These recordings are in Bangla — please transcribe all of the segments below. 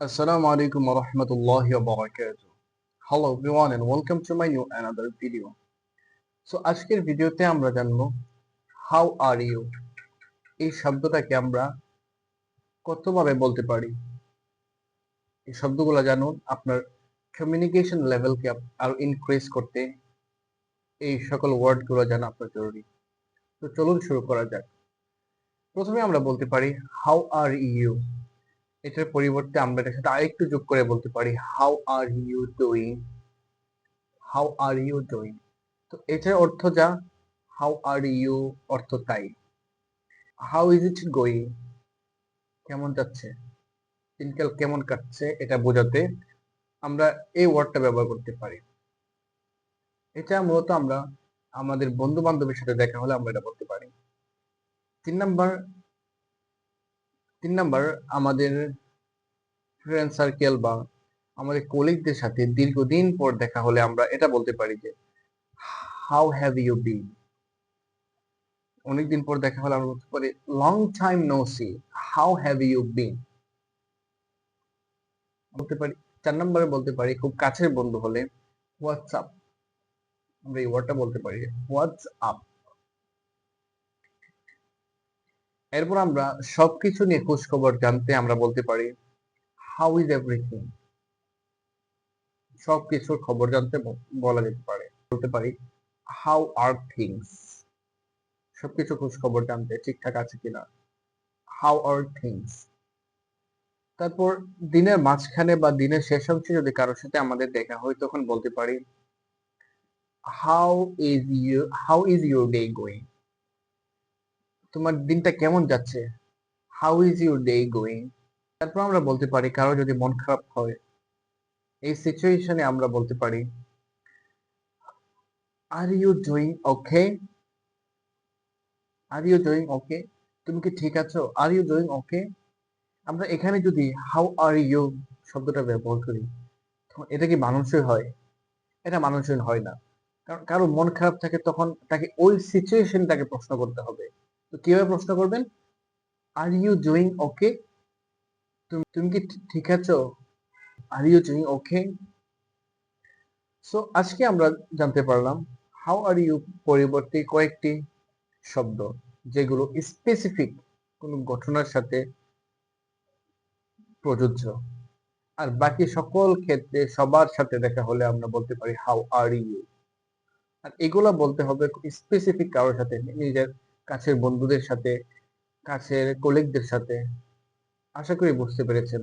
Assalamu alaikum wa rahmatullahi wa barakatuh. Hello everyone and welcome to my new another video. So, আজকের ভিডিওতে আমরা জানব, how are you? এই শব্দটাকে আমরা কতভাবে বলতে পারি? এই শব্দগুলো জানুন, আপনার কমিউনিকেশন লেভেলকে আরও ইনক্রিজ করতে এই সকল ওয়ার্ডগুলো জানা আপনার জরুরি। তো চলুন শুরু করা যাক। প্রথমে আমরা বলতে পারি হাউ আর ইউ এটার পরিবর্তে আমরা এটার সাথে আরেকটু যোগ করে বলতে পারি how are you doing how are you doing তো এটার অর্থ যা? হাউ আর ইউ অর্থ তাই। হাউ ইজ ইট গোয়িং কেমন যাচ্ছে? দিনকাল কেমন কাটছে? এটা বোঝাতে আমরা এই ওয়ার্ডটা ব্যবহার করতে পারি। এটা মূলত আমরা আমাদের বন্ধু বান্ধবের সাথে দেখা হলে আমরা এটা বলতে পারি। তিন নাম্বার তিন নাম্বার, আমাদের ফ্রেন্ড সার্কেল বা আমাদের কলিগদের সাথে দীর্ঘদিন পর দেখা হলে আমরা এটা বলতে পারি যে হাউ হ্যাভ ইউ বিন অনেকদিন পর দেখা হলে আমরা বলতে পারি long time no see how have you been বলতে পারি, চার নম্বরে বলতে পারি, খুব কাছের বন্ধু হলে হোয়াটসঅ্যাপ আমরা এই ওয়ার্ডটা বলতে পারি হোয়াটসঅ্যাপ এরপর আমরা সবকিছু নিয়ে খোঁজ খবর জানতে আমরা বলতে পারি হাউ ইজ এভরিথিং সবকিছুর খবর জানতে বলা যেতে পারে। বলতে পারি হাউ আর থিংস সবকিছু খোঁজ খবর জানতে ঠিকঠাক আছে কিনা? হাউ আর থিংস তারপর দিনের মাঝখানে বা দিনের শেষ অংশে যদি কারোর সাথে আমাদের দেখা হয়, তখন বলতে পারি how is you how is your day going তোমার দিনটা কেমন যাচ্ছে? How is your day going তারপর আমরা বলতে পারি, কারও যদি মন খারাপ হয়, এই সিচুয়েশনে আমরা বলতে পারি are you doing okay are you doing okay তুমি কি ঠিক আছো? আর ইউ ডুইং ওকে আমরা এখানে যদি হাউ আর ইউ শব্দটা ব্যবহার করি এটা কি মানুষই হয়? এটা মানুষই হয় না। কারণ কারও মন খারাপ থাকে তখন তাকে ওই সিচুয়েশনটাকে প্রশ্ন করতে হবে। তো কীভাবে প্রশ্ন করবেন? আর ইউ ডুইং ওকে তুমি তুমি কি ঠিক আছো? Are you doing okay so আজকে আমরা জানতে পারলাম হাউ আর ইউ পরিবর্তে কয়েকটি শব্দ, যেগুলো স্পেসিফিক কোনো ঘটনার সাথে প্রযোজ্য। আর বাকি সকল ক্ষেত্রে সবার সাথে দেখা হলে আমরা বলতে পারি হাউ আর ইউ আর এগুলা বলতে হবে স্পেসিফিক কারোর সাথে, নিজের কাছের বন্ধুদের সাথে, কাছের কলিগদের সাথে। আশা করি বুঝতে পেরেছেন।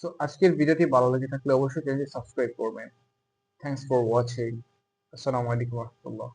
সো আজকের ভিডিওটি ভালো লেগে থাকলে অবশ্যই চ্যানেলটি সাবস্ক্রাইব করবেন। থ্যাংকস ফর ওয়াচিং আসসালামু আলাইকুম রহমতুল্লাহ।